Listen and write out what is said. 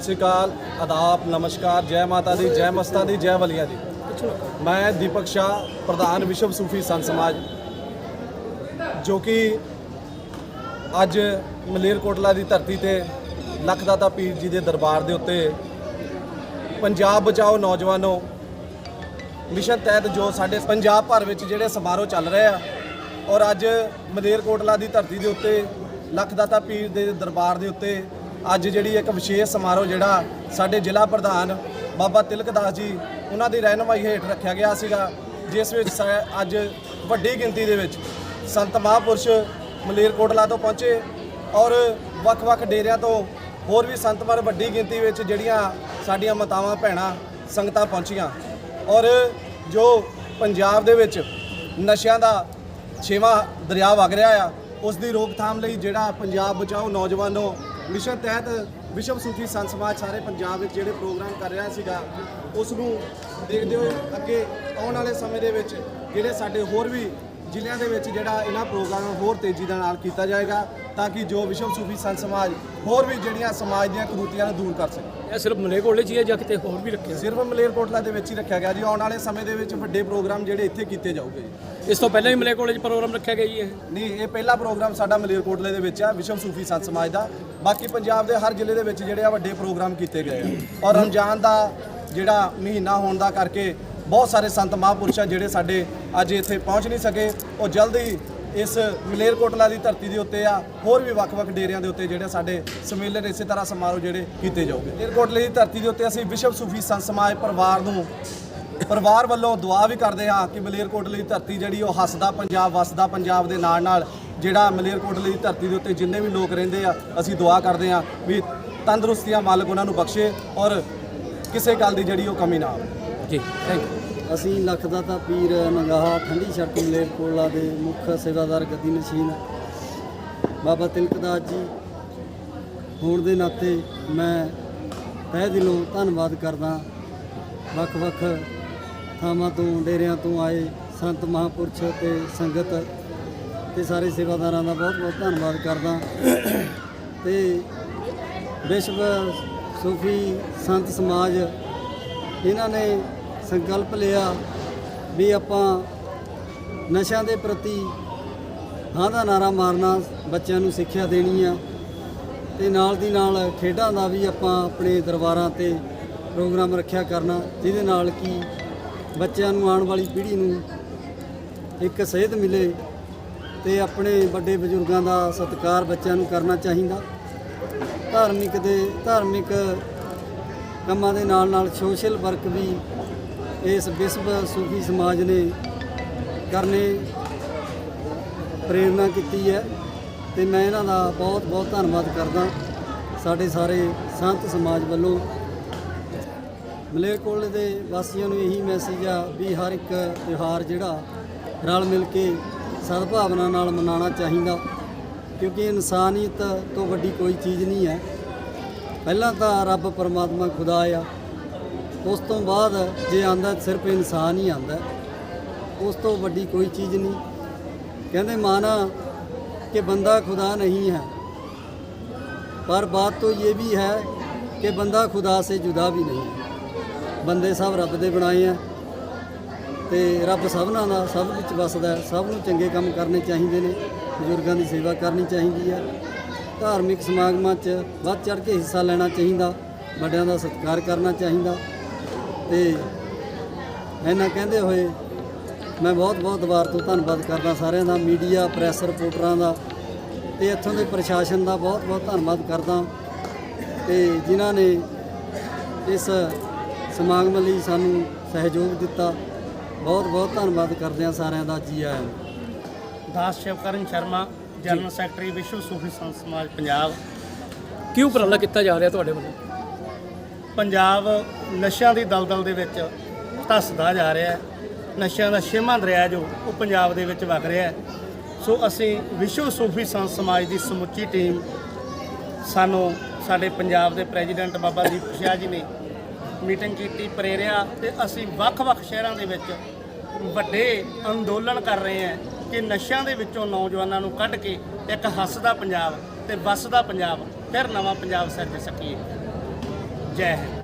ਸਤਿ ਸ਼੍ਰੀ ਅਕਾਲ, ਆਦਾਬ, ਨਮਸਕਾਰ, ਜੈ ਮਾਤਾ ਦੀ, ਜੈ ਮਸਤਾ ਦੀ, ਜੈ ਵਲੀਆਂ ਦੀ। ਮੈਂ ਦੀਪਕ ਸ਼ਾਹ, ਪ੍ਰਧਾਨ ਵਿਸ਼ਵ ਸੂਫੀ ਸੰਤ ਸਮਾਜ, ਜੋ ਕਿ ਅੱਜ ਮਲੇਰਕੋਟਲਾ ਦੀ ਧਰਤੀ ਤੇ ਲੱਖ ਦਾਤਾ ਪੀਰ ਜੀ ਦੇ ਦਰਬਾਰ ਦੇ ਉੱਤੇ ਪੰਜਾਬ ਬਚਾਓ ਨੌਜਵਾਨੋ, ਮਿਸ਼ਨ ਤਹਿਤ ਜੋ ਸਾਡੇ ਪੰਜਾਬ ਭਰ ਵਿੱਚ ਜਿਹੜੇ ਸਮਾਰੋਹ ਚੱਲ ਰਹੇ ਆ, ਔਰ ਅੱਜ ਮਲੇਰਕੋਟਲਾ ਦੀ ਧਰਤੀ ਦੇ ਉੱਤੇ ਲੱਖ ਦਾਤਾ ਪੀਰ ਦੇ ਦਰਬਾਰ ਦੇ ਉੱਤੇ ਅੱਜ ਜਿਹੜੀ ਇੱਕ ਵਿਸ਼ੇਸ਼ ਸਮਾਰੋਹ ਜਿਹੜਾ ਸਾਡੇ ਜ਼ਿਲ੍ਹਾ ਪ੍ਰਧਾਨ ਬਾਬਾ ਤਿਲਕਦਾਸ ਜੀ, ਉਹਨਾਂ ਦੀ ਰਹਿਨਮਾਈ ਹੇਠ ਰੱਖਿਆ ਗਿਆ ਸੀਗਾ, ਜਿਸ ਵਿੱਚ ਸਾ- ਅੱਜ ਵੱਡੀ ਗਿਣਤੀ ਦੇ ਵਿੱਚ ਸੰਤ ਮਹਾਂਪੁਰਸ਼ ਮਲੇਰਕੋਟਲਾ ਤੋਂ ਪਹੁੰਚੇ ਔਰ ਵੱਖ-ਵੱਖ ਡੇਰਿਆਂ ਤੋਂ ਹੋਰ ਵੀ ਸੰਤ ਪਰ ਵੱਡੀ ਗਿਣਤੀ ਵਿੱਚ ਜਿਹੜੀਆਂ ਸਾਡੀਆਂ ਮਾਤਾਵਾਂ, ਭੈਣਾਂ, ਸੰਗਤਾਂ ਪਹੁੰਚੀਆਂ। ਔਰ ਜੋ ਪੰਜਾਬ ਦੇ ਵਿੱਚ ਨਸ਼ਿਆਂ ਦਾ ਛੇਵਾਂ ਦਰਿਆ ਵਗ ਰਿਹਾ ਆ ਉਸ ਦੀ ਰੋਕਥਾਮ ਲਈ ਜਿਹੜਾ ਪੰਜਾਬ ਬਚਾਓ ਨੌਜਵਾਨੋ ਮਿਸ਼ਨ ਤਹਿਤ ਵਿਸ਼ਵ ਸੂਫੀ ਸੰਤ ਸਮਾਜ ਸਾਰੇ ਪੰਜਾਬ ਵਿੱਚ ਜਿਹੜੇ ਪ੍ਰੋਗਰਾਮ ਕਰ ਰਿਹਾ ਸੀਗਾ, ਉਸ ਨੂੰ ਦੇਖਦੇ ਹੋਏ ਅੱਗੇ ਆਉਣ ਵਾਲੇ ਸਮੇਂ ਦੇ ਵਿੱਚ ਜਿਹੜੇ ਸਾਡੇ ਹੋਰ ਵੀ ਜ਼ਿਲ੍ਹਿਆਂ ਦੇ ਵਿੱਚ ਜਿਹੜਾ ਇਹਨਾਂ ਪ੍ਰੋਗਰਾਮਾਂ ਨੂੰ ਹੋਰ ਤੇਜ਼ੀ ਦੇ ਨਾਲ ਕੀਤਾ ਜਾਏਗਾ। ਤਾਂ ਕਿ ਜੋ ਵਿਸ਼ਵ ਸੂਫੀ ਸੰਤ ਸਮਾਜ ਹੋਰ ਵੀ ਜਿਹੜੀਆਂ ਸਮਾਜ ਦੀਆਂ ਕੁਰੀਤੀਆਂ ਨੂੰ ਦੂਰ ਕਰ ਸਕੇ। ਇਹ ਸਿਰਫ ਮਲੇਕੋਟਲੇ 'ਚ ਹੀ ਹੈ ਜਾਂ ਕਿਤੇ ਹੋਰ ਵੀ ਰੱਖਿਆ? ਸਿਰਫ ਮਲੇਰਕੋਟਲਾ ਦੇ ਵਿੱਚ ਹੀ ਰੱਖਿਆ ਗਿਆ ਜੀ। ਆਉਣ ਵਾਲੇ ਸਮੇਂ ਦੇ ਵਿੱਚ ਵੱਡੇ ਪ੍ਰੋਗਰਾਮ ਜਿਹੜੇ ਇੱਥੇ ਕੀਤੇ ਜਾਊਗੇ ਜੀ। ਇਸ ਤੋਂ ਪਹਿਲਾਂ ਵੀ ਮਲੇਕੋਟਲੇ 'ਚ ਪ੍ਰੋਗਰਾਮ ਰੱਖਿਆ ਗਿਆ ਜੀ ਇਹ? ਨਹੀਂ ਇਹ ਪਹਿਲਾ ਪ੍ਰੋਗਰਾਮ ਸਾਡਾ ਮਲੇਰਕੋਟਲੇ ਦੇ ਵਿੱਚ ਆ ਵਿਸ਼ਵ ਸੂਫੀ ਸੰਤ ਸਮਾਜ ਦਾ। ਬਾਕੀ ਪੰਜਾਬ ਦੇ ਹਰ ਜ਼ਿਲ੍ਹੇ ਦੇ ਵਿੱਚ ਜਿਹੜੇ ਆ ਵੱਡੇ ਪ੍ਰੋਗਰਾਮ ਕੀਤੇ ਗਏ ਆ। ਔਰ ਰਮਜ਼ਾਨ ਦਾ ਜਿਹੜਾ ਮਹੀਨਾ ਹੋਣ ਦਾ ਕਰਕੇ ਬਹੁਤ ਸਾਰੇ ਸੰਤ ਮਹਾਂਪੁਰਸ਼ ਆ ਜਿਹੜੇ ਸਾਡੇ ਅੱਜ ਇੱਥੇ ਪਹੁੰਚ ਨਹੀਂ ਸਕੇ ਉਹ ਜਲਦ ਇਸ ਮਲੇਰਕੋਟਲਾ ਦੀ ਧਰਤੀ ਦੇ ਉੱਤੇ ਆ, ਹੋਰ ਵੀ ਵੱਖ-ਵੱਖ ਡੇਰਿਆਂ ਦੇ ਉੱਤੇ ਜਿਹੜੇ ਸਾਡੇ ਸਮੇਲਨ ਇਸੇ ਤਰ੍ਹਾਂ ਸਮਾਰੋਹ ਜਿਹੜੇ ਕੀਤੇ ਜਾਊਗੇ। ਮਲੇਰਕੋਟਲੇ ਦੀ ਧਰਤੀ ਦੇ ਉੱਤੇ ਅਸੀਂ ਵਿਸ਼ਵ ਸੂਫੀ ਸੰਤ ਸਮਾਜ ਪਰਿਵਾਰ ਨੂੰ, ਪਰਿਵਾਰ ਵੱਲੋਂ ਦੁਆ ਵੀ ਕਰਦੇ ਹਾਂ ਕਿ ਮਲੇਰਕੋਟਲੇ ਦੀ ਧਰਤੀ ਜਿਹੜੀ ਉਹ ਹੱਸਦਾ ਪੰਜਾਬ, ਵਸਦਾ ਪੰਜਾਬ ਦੇ ਨਾਲ ਨਾਲ ਜਿਹੜਾ ਮਲੇਰਕੋਟਲੇ ਦੀ ਧਰਤੀ ਦੇ ਉੱਤੇ ਜਿੰਨੇ ਵੀ ਲੋਕ ਰਹਿੰਦੇ ਆ, ਅਸੀਂ ਦੁਆ ਕਰਦੇ ਹਾਂ ਵੀ ਤੰਦਰੁਸਤੀਆਂ ਮਾਲਕ ਉਹਨਾਂ ਨੂੰ ਬਖਸ਼ੇ ਔਰ ਕਿਸੇ ਗੱਲ ਦੀ ਜਿਹੜੀ ਉਹ ਕਮੀ ਨਾ ਆਵੇ। ਜੀ ਥੈਂਕ ਯੂ ਅਸੀਂ ਲਖਦਾਤਾ ਪੀਰ ਨਗਾਹਾ ਠੰਡੀ ਛੱਟ ਮਲੇਰਕੋਟਲਾ ਦੇ ਮੁੱਖ ਸੇਵਾਦਾਰ ਗੱਦੀ ਨਸ਼ੀਨ। ਬਾਬਾ ਤਿਲਕਦਾਸ ਜੀ ਹੋਣ ਦੇ ਨਾਤੇ ਮੈਂ ਤਹਿ ਦਿਲੋਂ ਧੰਨਵਾਦ ਕਰਦਾ ਵੱਖ-ਵੱਖ ਥਾਵਾਂ ਤੋਂ, ਡੇਰਿਆਂ ਤੋਂ ਆਏ ਸੰਤ ਮਹਾਂਪੁਰਸ਼ ਤੇ ਸੰਗਤ ਤੇ ਸਾਰੇ ਸੇਵਾਦਾਰਾਂ ਦਾ ਬਹੁਤ-ਬਹੁਤ ਧੰਨਵਾਦ ਕਰਦਾ ਤੇ ਵਿਸ਼ਵ ਸੂਫੀ ਸੰਤ ਸਮਾਜ, ਇਹਨਾਂ ਨੇ ਸੰਕਲਪ ਲਿਆ ਵੀ ਆਪਾਂ ਨਸ਼ਿਆਂ ਦੇ ਪ੍ਰਤੀ ਹਾਂ ਦਾ ਨਾਰਾ ਮਾਰਨਾ ਬੱਚਿਆਂ ਨੂੰ ਸਿੱਖਿਆ ਦੇਣੀ ਆ ਤੇ ਨਾਲ ਦੀ ਨਾਲ ਖੇਡਾਂ ਦਾ ਵੀ ਆਪਾਂ ਆਪਣੇ ਦਰਬਾਰਾਂ ਤੇ ਪ੍ਰੋਗਰਾਮ ਰੱਖਿਆ ਕਰਨਾ, ਜਿਹਦੇ ਨਾਲ ਕਿ ਬੱਚਿਆਂ ਨੂੰ ਆਉਣ ਵਾਲੀ ਪੀੜ੍ਹੀ ਨੂੰ ਇੱਕ ਸੇਧ ਮਿਲੇ ਤੇ ਆਪਣੇ ਵੱਡੇ ਬਜ਼ੁਰਗਾਂ ਦਾ ਸਤਿਕਾਰ ਬੱਚਿਆਂ ਨੂੰ ਕਰਨਾ ਚਾਹੀਦਾ। ਧਾਰਮਿਕ ਦੇ ਧਾਰਮਿਕ ਕੰਮਾਂ ਦੇ ਨਾਲ ਨਾਲ ਸੋਸ਼ਲ ਵਰਕ ਵੀ ਇਸ ਵਿਸ਼ਵ ਸੂਫੀ ਸਮਾਜ ਨੇ ਕਰਨੇ ਪ੍ਰੇਰਣਾ ਕੀਤੀ ਹੈ ਤੇ ਮੈਂ ਇਹਨਾਂ ਦਾ ਬਹੁਤ ਬਹੁਤ ਧੰਨਵਾਦ ਕਰਦਾ ਸਾਡੇ ਸਾਰੇ ਸੰਤ ਸਮਾਜ ਵੱਲੋਂ। ਮਲੇਰਕੋਟਲੇ ਦੇ ਵਾਸੀਆਂ ਨੂੰ ਇਹੀ ਮੈਸੇਜ ਆ ਵੀ ਹਰ ਇੱਕ ਤਿਉਹਾਰ ਜਿਹੜਾ ਰਲ ਮਿਲ ਕੇ ਸਦਭਾਵਨਾ ਨਾਲ ਮਨਾਉਣਾ ਚਾਹੀਦਾ, ਕਿਉਂਕਿ ਇਨਸਾਨੀਅਤ ਤੋਂ ਵੱਡੀ ਕੋਈ ਚੀਜ਼ ਨਹੀਂ ਹੈ। ਪਹਿਲਾਂ ਤਾਂ ਰੱਬ ਪਰਮਾਤਮਾ ਖੁਦਾ ਆ ਉਸ ਤੋਂ ਬਾਅਦ ਜੇ ਆਂਦਾ ਸਿਰਫ ਇਨਸਾਨ ਹੀ ਆਂਦਾ ਉਸ ਤੋਂ ਵੱਡੀ ਕੋਈ ਚੀਜ਼ ਨਹੀਂ ਕਹਿੰਦੇ ਮਾਨਾ ਕਿ ਬੰਦਾ ਖੁਦਾ ਨਹੀਂ ਹੈ पर बात तो ये भी है कि बंदा खुदा से जुदा भी नहीं है ਬੰਦੇ ਸਭ ਰੱਬ ਦੇ ਬਣਾਏ ਆ ਤੇ ਰੱਬ ਸਭਨਾਂ ਦਾ ਸਭ ਵਿੱਚ ਵਸਦਾ ਹੈ ਸਭ ਨੂੰ ਚੰਗੇ ਕੰਮ ਕਰਨੇ ਚਾਹੀਦੇ ਨੇ ਬਜ਼ੁਰਗਾਂ ਦੀ ਸੇਵਾ ਕਰਨੀ ਚਾਹੀਦੀ ਹੈ ਧਾਰਮਿਕ ਸਮਾਗਮਾਂ 'ਚ ਵੱਧ ਚੜ ਕੇ ਹਿੱਸਾ ਲੈਣਾ ਚਾਹੀਦਾ ਵੱਡਿਆਂ ਦਾ ਸਤਿਕਾਰ ਕਰਨਾ ਚਾਹੀਦਾ ਤੇ ਇਹਨਾਂ ਕਹਿੰਦੇ ਹੋਏ ਮੈਂ ਬਹੁਤ ਬਹੁਤ ਦੁਬਾਰ ਤੋਂ ਧੰਨਵਾਦ ਕਰਦਾ ਸਾਰਿਆਂ ਦਾ ਮੀਡੀਆ ਪ੍ਰੈਸ ਰਿਪੋਰਟਰਾਂ ਦਾ ਤੇ ਇੱਥੋਂ ਦੇ ਪ੍ਰਸ਼ਾਸਨ ਦਾ ਬਹੁਤ ਬਹੁਤ ਧੰਨਵਾਦ ਕਰਦਾ। ਤੇ ਜਿਨ੍ਹਾਂ ਨੇ ਇਸ ਸਮਾਗਮ ਲਈ ਸਾਨੂੰ ਸਹਿਯੋਗ ਦਿੱਤਾ ਬਹੁਤ ਬਹੁਤ ਧੰਨਵਾਦ ਕਰਦੇ ਹਾਂ ਸਾਰਿਆਂ ਦਾ ਜੀ ਆਇਆਂ ਦਾਸ ਸ਼ਿਵਕਰਨ ਸ਼ਰਮਾ ਜਨਰਲ ਸੈਕਟਰੀ ਵਿਸ਼ਵ ਸੂਫੀ ਸੰਤ ਸਮਾਜ ਪੰਜਾਬ। ਕਿਉਂ ਉਪਰਾਲਾ ਕੀਤਾ ਜਾ ਰਿਹਾ ਤੁਹਾਡੇ ਵੱਲੋਂ? ਪੰਜਾਬ ਨਸ਼ਿਆਂ ਦੀ ਦਲਦਲ ਦੇ ਵਿੱਚ ਧੱਸਦਾ ਜਾ ਰਿਹਾ ਹੈ। ਨਸ਼ਿਆਂ ਦਾ ਛੇਵਾਂ ਦਰਿਆ ਜੋ ਉਹ ਪੰਜਾਬ ਦੇ ਵਿੱਚ ਵਗ ਰਿਹਾ ਹੈ। ਸੋ ਅਸੀਂ ਵਿਸ਼ਵ ਸੂਫੀ ਸੰਤ ਸਮਾਜ ਦੀ ਸਮੁੱਚੀ ਟੀਮ ਸਾਨੂੰ ਸਾਡੇ ਪੰਜਾਬ ਦੇ ਪ੍ਰੈਜ਼ੀਡੈਂਟ ਬਾਬਾ ਦੀਪ ਸ਼ਾਹ ਜੀ ਨੇ ਮੀਟਿੰਗ ਕੀਤੀ ਪ੍ਰੇਰਿਆ ਤੇ ਅਸੀਂ ਵੱਖ-ਵੱਖ ਸ਼ਹਿਰਾਂ ਦੇ ਵਿੱਚ ਵੱਡੇ ਅੰਦੋਲਨ ਕਰ ਰਹੇ ਹਾਂ ਕਿ ਨਸ਼ਿਆਂ ਦੇ ਵਿੱਚੋਂ ਨੌਜਵਾਨਾਂ ਨੂੰ ਕੱਢ ਕੇ ਇੱਕ ਹੱਸਦਾ ਪੰਜਾਬ ਤੇ ਵੱਸਦਾ ਪੰਜਾਬ, ਫਿਰ ਨਵਾਂ ਪੰਜਾਬ ਸਿਰਜ ਸਕੀਏ। ਜੈ ਹਿੰਦ